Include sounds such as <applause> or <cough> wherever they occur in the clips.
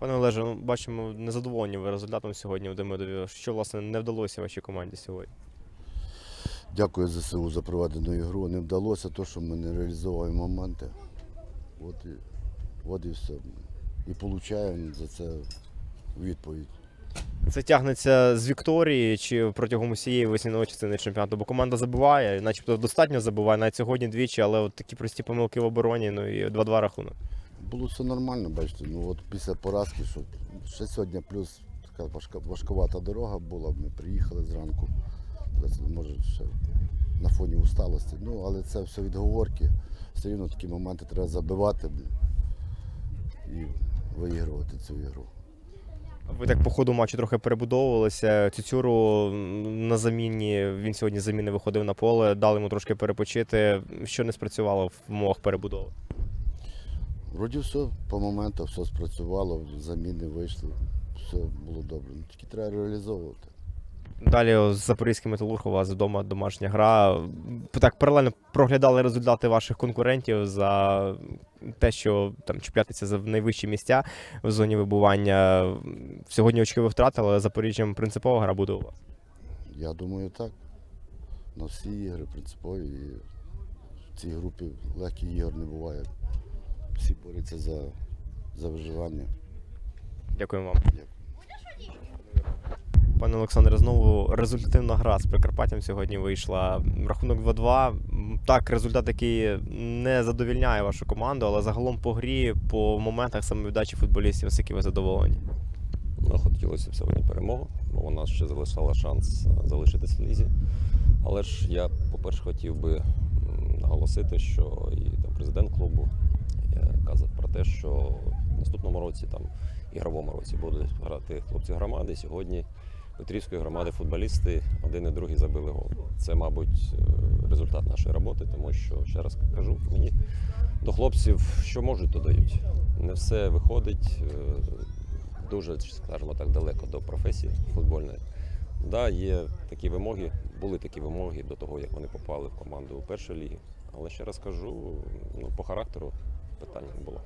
Пане Олеже, ну, бачимо, незадоволені ви результатом сьогодні у Демидові. Що власне не вдалося вашій команді сьогодні? Дякую ЗСУ за проведену ігру. Не вдалося то, що ми не реалізовуємо моменти. От і, от і все. І получаємо за це відповідь. Це тягнеться з Вікторії чи протягом усієї весняної частини чемпіонату? Бо команда забиває, начебто достатньо забиває, навіть сьогодні двічі, але от такі прості помилки в обороні, ну і 2-2 рахунок. Було все нормально, бачите. Ну от після поразки, що ще сьогодні плюс така важка, важковата дорога була. Ми приїхали зранку. Може, ще на фоні усталості. Ну, але це все відговорки. Все рівно такі моменти треба забивати і виігрувати цю ігру. Ви так по ходу матчу трохи перебудовувалися. Цюцюру на заміні він сьогодні заміни виходив на поле, дали йому трошки перепочити. Що не спрацювало в умовах перебудови? Вроді все по моменту, все спрацювало, заміни вийшли, все було добре. Ну, Тільки треба реалізовувати. Далі з Запорізьким металург у вас вдома домашня гра. Так паралельно проглядали результати ваших конкурентів за те, що там чіпляться за найвищі місця в зоні вибування. Сьогодні очки ви втратили, але Запоріжжям принципова гра буде у вас. Я думаю, так. На всі ігри принципові. І в цій групі легких ігор не буває. Всі борються за, за виживання. Дякую вам. Дякую. Пане Олександре, знову результативна гра з Прикарпаттям сьогодні вийшла. Рахунок 2-2. Так, результат, який не задовільняє вашу команду, але загалом по грі, по моментах самовіддачі футболістів, оскільки ви задоволені. Ну, хотілося б сьогодні перемогу, бо вона ще залишала шанс залишитись в лізі. Але ж я, по-перше, хотів би наголосити, що і там президент клубу казав про те, що в наступному році, там ігровому році, будуть грати хлопці громади. Сьогодні Петрівської громади футболісти один і другий забили гол. Це, мабуть, е, результат нашої роботи, тому що ще раз кажу, мені до хлопців, що можуть, то дають. Не все виходить. е, дуже, скажімо так, далеко до професії футбольної. Да, є такі вимоги, були такі вимоги до того, як вони попали в команду у першій лігі. Але ще раз кажу, ну, по характеру питань не було.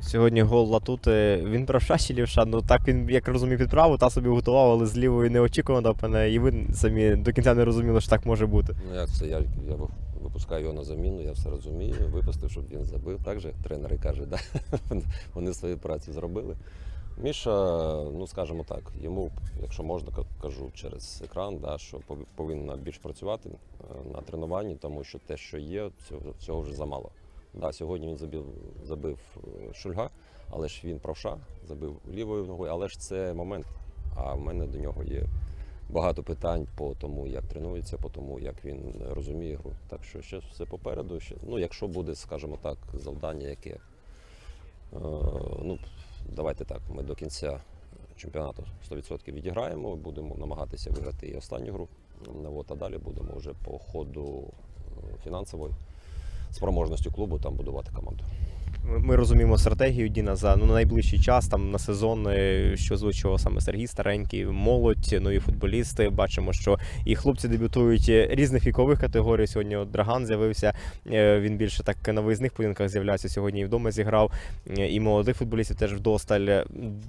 Сьогодні гол Латути. Він правша чи лівша? Ну так він, як розумію, під праву та собі готував, але з лівої неочікувано, напевне, і ви самі до кінця не розуміли, що так може бути. Ну як це? Я, я випускаю його на заміну, я все розумію, випустив, щоб він забив. Так же тренери кажуть, да? <laughs> вони свою працю зробили. Міша, ну скажімо так, йому, якщо можна, кажу через екран, да, що пов- повинна більш працювати е, на тренуванні, тому що те, що є, цього, цього вже замало. Да, сьогодні він забив, забив е, Шульга, але ж він правша, забив лівою ногою, але ж це момент. А в мене до нього є багато питань по тому, як тренується, по тому, як він розуміє гру. Так що ще все попереду. Ще, ну, якщо буде, скажімо так, завдання, яке. Е, ну, давайте так, ми до кінця чемпіонату 100% відіграємо, будемо намагатися виграти і останню гру. Ну, От, а далі будемо вже по ходу е, фінансової спроможності клубу там будувати команду. Ми, розуміємо стратегію Діна за ну, на найближчий час, там на сезон, що озвучував саме Сергій Старенький, молодь, нові футболісти. Бачимо, що і хлопці дебютують е, різних вікових категорій. Сьогодні от Драган з'явився. е, Він більше так на виїзних поєдинках з'являється. Сьогодні і вдома зіграв. е, І молодих футболістів теж вдосталь.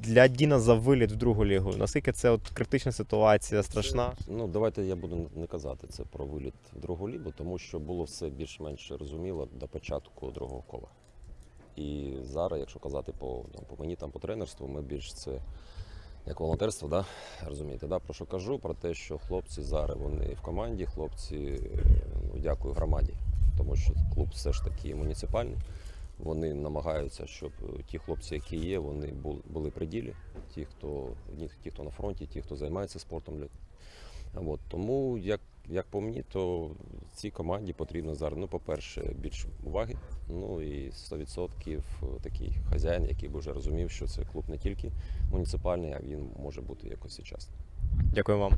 Для Діна за виліт в другу лігу. Наскільки це от критична ситуація, страшна? Ну, давайте я буду не казати це про виліт в другу лігу, тому що було все більш-менш зрозуміло до початку другого кола. І зараз, якщо казати по, ну, по мені там по тренерству, ми більш це як волонтерство, да? розумієте, да? про що кажу? Про те, що хлопці зараз вони в команді, хлопці, ну, дякую громаді, тому що клуб все ж таки муніципальний. Вони намагаються, щоб е, ті хлопці, які є, вони були при ділі. Ті, хто ті, хто на фронті, ті, хто займається спортом. От, тому, як, як по мені, то цій команді потрібно зараз, ну, по-перше, більше уваги. Ну і 100% такий хазяїн, який би вже розумів, що це клуб не тільки муніципальний, а він може бути якось сучасним. Дякую вам.